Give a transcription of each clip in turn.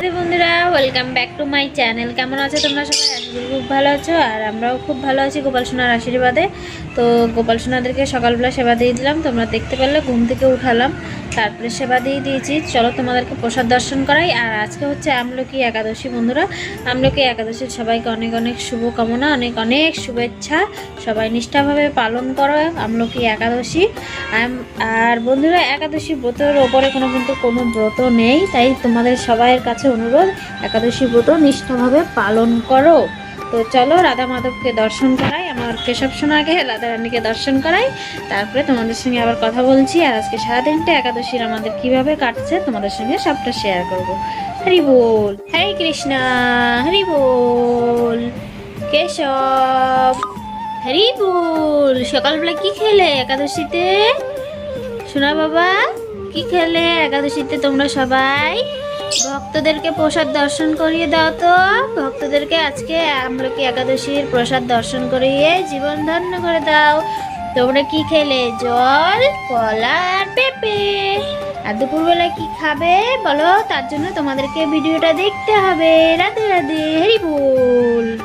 রাধে বন্ধুরা welcome back to my channel কেমন আছো তোমরা সবাই? খুব ভালো আছো, আর আমরাও খুব ভালো আছি গোপাল সোনার আশীর্বাদে। তো গোপাল সোনাদেরকে সকালবেলা সেবা দিয়ে দিলাম। তোমরা দেখতে পারলে ঘুম থেকে উঠালাম। তারপরে সেবা দিয়ে দিয়েছি। চলো তোমাদেরকে প্রসাদ দর্শন করাই। আর আজকে হচ্ছে আমলকি একাদশী বন্ধুরা। আমলকি একাদশীর সবাইকে অনেক অনেক শুভকামনা, অনেক অনেক শুভেচ্ছা। সবাই নিষ্ঠাভাবে পালন করো আমলকি একাদশী। আর বন্ধুরা, একাদশী ব্রতের ওপরে কোনো কিন্তু কোনো ব্রত নেই। তাই তোমাদের সবাইয়ের কাছে অনুরোধ, একাদশী ব্রত নিষ্ঠাভাবে পালন করো। তো চলো রাধা মাধবকে দর্শন করাই আমার কেশব সোনাকে রাধা রানীকে দর্শন করাই, তারপরে তোমাদের সঙ্গে আবার কথা বলছি, আর আজকে সারাদিনটা একাদশীর আমাদের কীভাবে কাটছে তোমাদের সঙ্গে সবটা শেয়ার করব। হরি বল। হরে কৃষ্ণা। হরি বল। কেশব। হরি বল। সকালবেলা কি খেলে একাদশীতে? শোনা বাবা, কি খেলে একাদশীতে তোমরা সবাই? ভক্তদেরকে প্রসাদ দর্শন করিয়ে দাও তো। ভক্তদেরকে আজকে আমলকি একাদশীর প্রসাদ দর্শন করিয়ে জীবন ধন্য করে দাও। তোমরা কি খেলে? জল, কলা আর পেঁপে। আর দুপুরবেলা কি খাবে বলো? তার জন্য তোমাদেরকে ভিডিওটা দেখতে হবে। রাধে রাধে, হরি বল।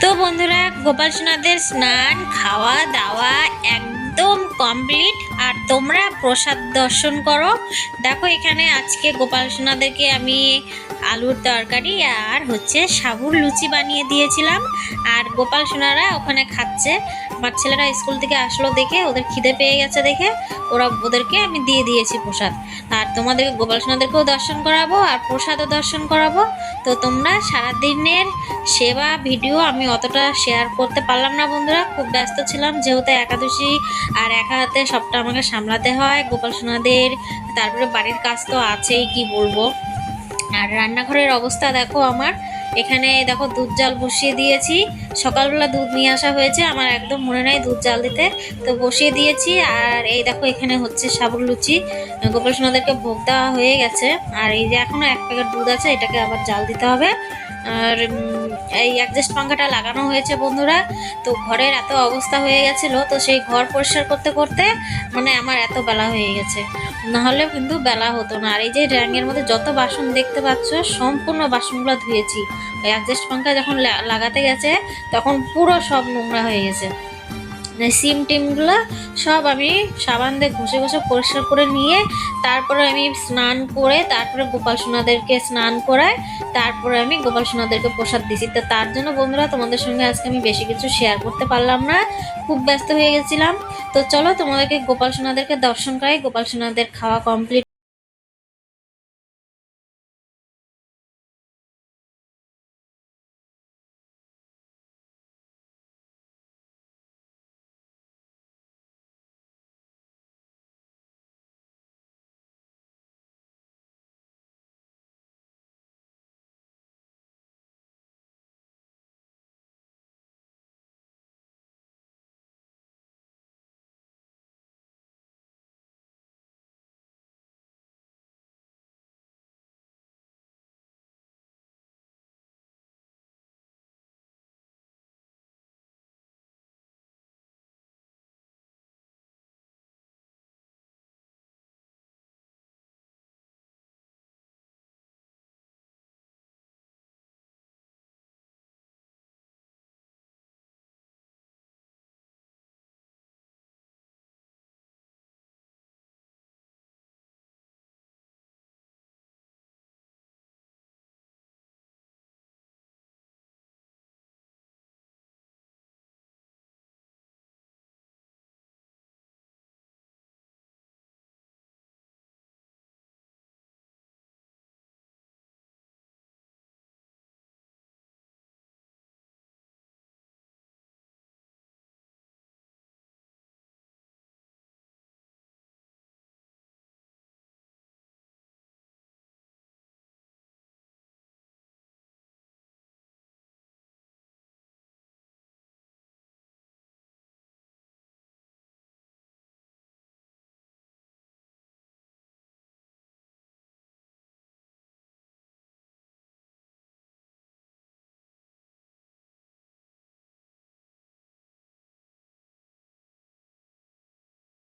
তো বন্ধুরা, গোপাল সোনাদের স্নান, খাওয়া দাওয়া একদম কমপ্লিট। আর তোমরা প্রসাদ দর্শন করো। দেখো এখানে আজকে গোপাল সোনাদেরকে আমি আলুর তরকারি আর হচ্ছে সাবুর লুচি বানিয়ে দিয়েছিলাম। আর গোপাল সোনারা ওখানে খাচ্ছে। আমার ছেলেরা স্কুল থেকে আসলো দেখে, ওদের খিদে পেয়ে গেছে দেখে। ওরা ওদেরকে আমি দিয়ে দিয়েছি প্রসাদ। আর তোমাদেরকে গোপাল সোনাদেরকেও দর্শন করাবো আর প্রসাদও দর্শন করাবো। তো তোমরা সারাদিনের সেবা, ভিডিও আমি অতটা শেয়ার করতে পারলাম না বন্ধুরা। খুব ব্যস্ত ছিলাম, যেহেতু একাদশী আর একা হাতে সবটা আমাকে সামলাতে হয়, গোপাল সোনাদের, তারপরে বাড়ির কাজ তো আছেই, কি বলব? আর রান্নাঘরের অবস্থা দেখো আমার, এখানে দেখো দুধ জাল বসিয়ে দিয়েছি সকালবেলা দুধ নিয়ে আসা হয়েছে। আমার একদম মনে নাই দুধ জাল দিতে। তো বসিয়ে দিয়েছি। আর এই দেখো, এখানে হচ্ছে সাবুর লুচি। গোপাল সোনাদেরকে ভোগ দেওয়া হয়ে গেছে। আর এই যে এখনও এক প্যাকেট দুধ আছে, এটাকে আবার জাল দিতে হবে। আর এই অ্যাডজাস্ট পাঙ্খাটা লাগানো হয়েছে বন্ধুরা। তো ঘরের এত অবস্থা হয়ে গেছিল। তো সেই ঘর পরিষ্কার করতে করতে মানে আমার এত বেলা হয়ে গেছে। নাহলে কিন্তু বেলা হতো না। আর এই যে ড্যাঙের মধ্যে যত বাসন দেখতে পাচ্ছ, সম্পূর্ণ বাসনগুলো ধুয়েছি। ওই অ্যাডজাস্ট পাঙ্খা যখন লাগাতে গেছে তখন পুরো সব নোংরা হয়ে গেছে। মানে সিম টিমগুলো সব আমি সাবান দিয়ে ঘষে ঘষে পরিষ্কার করে নিয়ে, তারপরে আমি স্নান করে, তারপরে গোপাল সোনাদেরকে স্নান করায়, তারপরে আমি গোপাল সোনাদেরকে প্রসাদ দিছি। তো তার জন্য বন্ধুরা, তোমাদের সঙ্গে আজকে আমি বেশি কিছু শেয়ার করতে পারলাম না। খুব ব্যস্ত হয়ে গেছিলাম। তো চলো তোমাদেরকে গোপাল সোনাদেরকে দর্শন করাই, গোপাল সোনাদের খাওয়া কমপ্লিট